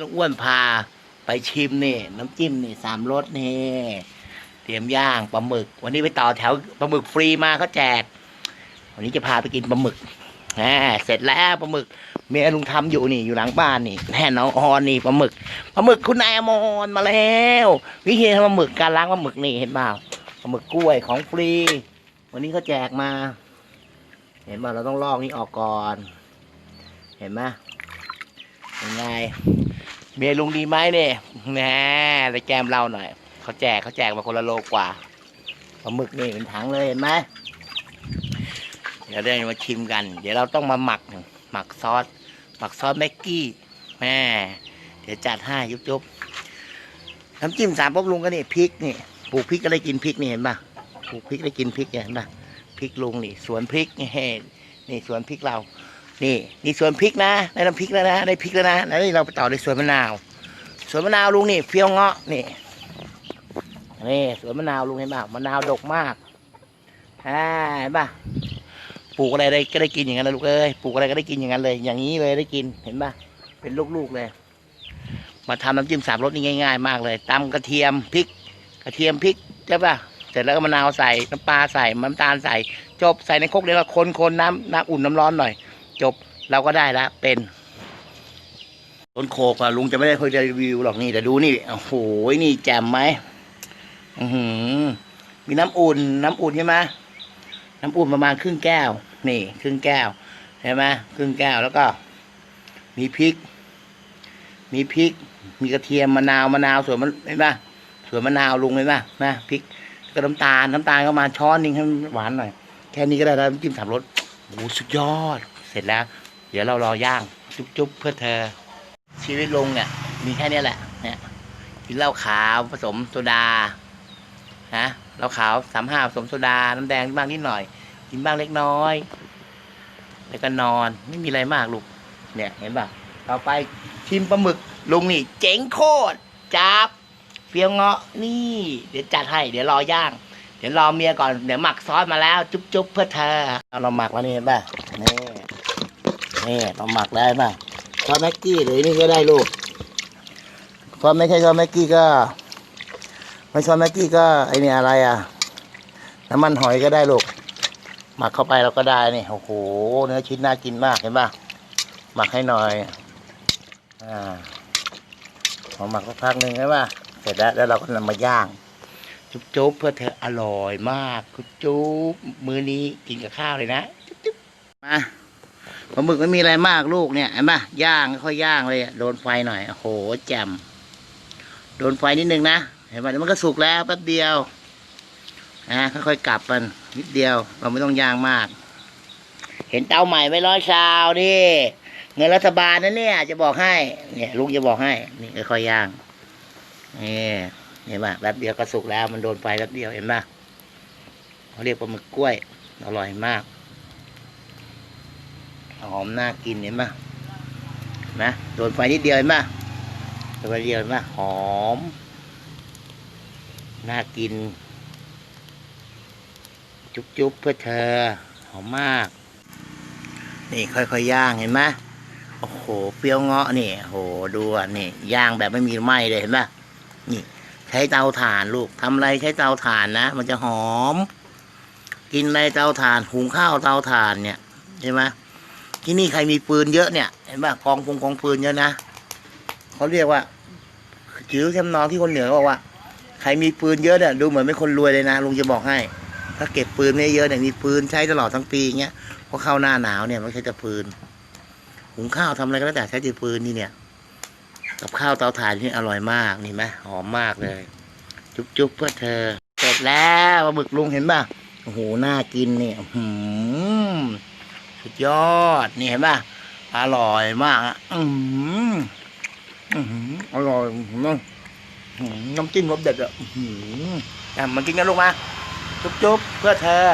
ลุงอ้วนพาไปชิมนี่น้ำจิ้มนี่สามรสนี่เตรียมย่างปลาหมึก วันนี้ไปต่อแถวปลาหมึกฟรีมาเขาแจก วันนี้จะพาไปกินปลาหมึกแหมเสร็จแล้วปลาหมึก เมียลุงทำอยู่นี่อยู่หลังบ้านนี่แน่น้องออนนี่ปลาหมึกปลาหมึกคุณนายอมรมาแล้ว วิธีทำปลาหมึกการล้างปลาหมึกนี่เห็นเปล่าปลาหมึกกล้วยของฟรี วันนี้เขาแจกมา เห็นเปล่าเราต้องลอกนี่ออกก่อน เห็นไหมยังไง เมียลุงดีไหมเนี่ยแหน่ไปแกมเราหน่อย เขาแจกเขาแจกมาคนละโลกว่าปลาหมึกนี่เป็นถังเลยเห็นไหมเดี๋ยวเรามาชิมกัน เดี๋ยวเราต้องมาหมักหมักซอสหมักซอสแม็กกี้แม่เดี๋ยวจัดให้ยุบยุบน้ำจิ้มสามป๊บลุงก็นี่พริกนี่ปลูกพริกก็ได้กินพริกนี่เห็นป่ะปลูกพริกได้กินพริกเนี่ยเห็นป่ะพริกลุงนี่ สวนพริกนี่นี่สวนพริกเรา นี่นี่สวนพริกนะได้น้ำพริกแล้วนะได้พริกแล้วนะแล้วนี่เราไปต่อในสวนมะนาวสวนมะนาวลุงนี่เฟี้ยวเงาะนี่นี่สวนมะนาวลุงเห็นป่ะมะนาวดกมากอ่าเห็นป่ะปลูกอะไรได้ก็ได้กินอย่างนั้นนะลูกเอ้ยปลูกอะไรก็ได้กินอย่างนั้นเลย อย่างนี้เลยได้กินเห็นป่ะเป็นลูกๆเลย มาทำน้ำจิ้มสามรสนี่ง่าย ๆ มากเลยตำกระเทียมพริก กระเทียมพริกใช่ป่ะเสร็จแล้วก็มะนาวใส่น้ำปลาใส่น้ำตาลใส่จบใส่ในครกเดี๋ยวเราคนคนน้ำน้ำอุ่นน้ำร้อนหน่อย จบเราก็ได้ล้วเป็น ต้นโคกอะลุงจะไม่ได้เคยรีวิวหรอกนี่แต่ดูนี่โอ้โหนี่แจ่มไหมอือหือมีน้ำอุ่น น้ำอุ่นใช่ไหมน้ำอุ่นประมาณครึ่งแก้ว นี่ ครึ่งแก้วใช่ไหมครึ่งแก้วแล้วก็ มีพริก มีพริก มีกระเทียมมะนาวมะนาวสวนมันเห็นปะสวนมะนาวลุงเห็นปะนะพริกก็น้ำตาลน้ำตาลก็มาช้อนนึงให้มันหวานหน่อย แค่นี้ก็ได้แล้วจิ้มสามรสโอ้โหสุดยอด เสร็จแล้ว เดี๋ยวเรารอย่างจุ๊บจุ๊บเพื่อเธอ ชีวิตลุงเนี่ย มีแค่นี้แหละเนี่ยกินเหล้าขาวผสมโซดาฮะเหล้าขาวสามห้าผสมโซดา น้ำแดงบ้างนิดหน่อย กินบ้างเล็กน้อย แล้วก็นอนไม่มีอะไรมากลูก เนี่ยเห็นป่ะต่อไปชิมปลาหมึกลุงนี่ เจ๋งโคตรจับเฟี้ยวเงาะนี่ เดี๋ยวจัดให้ เดี๋ยวรอย่าง เดี๋ยวรอเมียก่อน เดี๋ยวหมักซอสมาแล้ว จุ๊บจุ๊บเพื่อเธอ เอาเราหมักแล้วนี่เห็นป่ะนี่ นี่เราหมักได้ป่ะซอสแม็กกี้หรือนี่ก็ได้ลูกซอสไม่ใช่ซอสแม็กกี้ก็ ไม่ซอสแม็กกี้ก็ไอเนี่ยอะไรอะ น้ำมันหอยก็ได้ลูก หมักเข้าไปเราก็ได้นี่โอ้โหเนื้อชิ้นน่ากินมากเห็นป่ะหมักให้หน่อย อ่าพอหมักสักพักหนึ่งใช่ป่ะเสร็จแล้วแล้วเราก็นำมาย่าง จุ๊บจุ๊บเพื่อเธออร่อยมากจุ๊บจุ๊บมื้อนี้กินกับข้าวเลยนะจุ๊บจุ๊บมา ปลาหมึกไม่มีอะไรมากลูกเนี่ยเห็นปะย่างค่อยย่างเลยโดนไฟหน่อยโอ้โหแจ่มโดนไฟนิดนึงนะเห็นปะเดี๋ยวมันก็สุกแล้วแป๊บเดียวนะค่อยๆกลับมันนิดเดียว เราไม่ต้องย่างมาก เห็นเตาใหม่ไม่ร้อยชาวนี่เงินรัฐบาลนะเนี่ย จะบอกให้ เนี่ยลุงจะบอกให้นี่ค่อยๆย่างนี่เห็นป่ะแป๊บเดียวก็สุกแล้ว มันโดนไฟแป๊บเดียวเห็นป่ะเขาเรียกปลาหมึกกล้วยอร่อยมาก หอมน่ากินเห็นปะนะโดนไฟนิดเดียวเห็นปะโดนไฟเดียวเห็นปะหอม น่ากิน จุ๊บจุ๊บเพื่อเธอ หอมมาก นี่ค่อยๆย่างเห็นไหมโอ้โห เปรี้ยวเงาะนี่โอ้โหดูอะนี่ย่างแบบไม่มีไหม้เลยเห็นปะนี่ ใช้เตาถ่านลูกทำอะไรใช้เตาถ่านนะ มันจะหอม กินในเตาถ่าน หุงข้าวเตาถ่านเนี่ยใช่ไหม ที่นี่ใครมีปืนเยอะเนี่ย เห็นป่ะกองพงกองปืนเยอะนะเขาเรียกว่าจื้อแคมนองที่คนเหนือบอกว่า ใครมีปืนเยอะเนี่ยดูเหมือนเป็นคนรวยเลยนะลุงจะบอกให้ ถ้าเก็บปืนไม่เยอะเนี่ยมีปืนใช้ตลอดทั้งปีเงี้ยเพราะเข้าหน้าหนาวเนี่ยไม่ใช่แต่ปืนหุงข้าวทำอะไรก็แล้วแต่ใช้แต่ปืนนี่เนี่ยกับข้าวเตาถ่านนี่อร่อยมากนี่ไหมหอมมากเลย จุ๊บจุ๊บเพื่อเธอ เสร็จแล้วปลาหมึกลุงเห็นป่ะโอ้โหน่ากินเนี่ยหืม สุดยอด นี่เห็นป่ะอร่อยมากอะอืมอืมอร่อยน้ำน้ำจิ้มรสเด็ดอะอืมอะมากินกันลูกมา จุ๊บๆเพื่อเธอ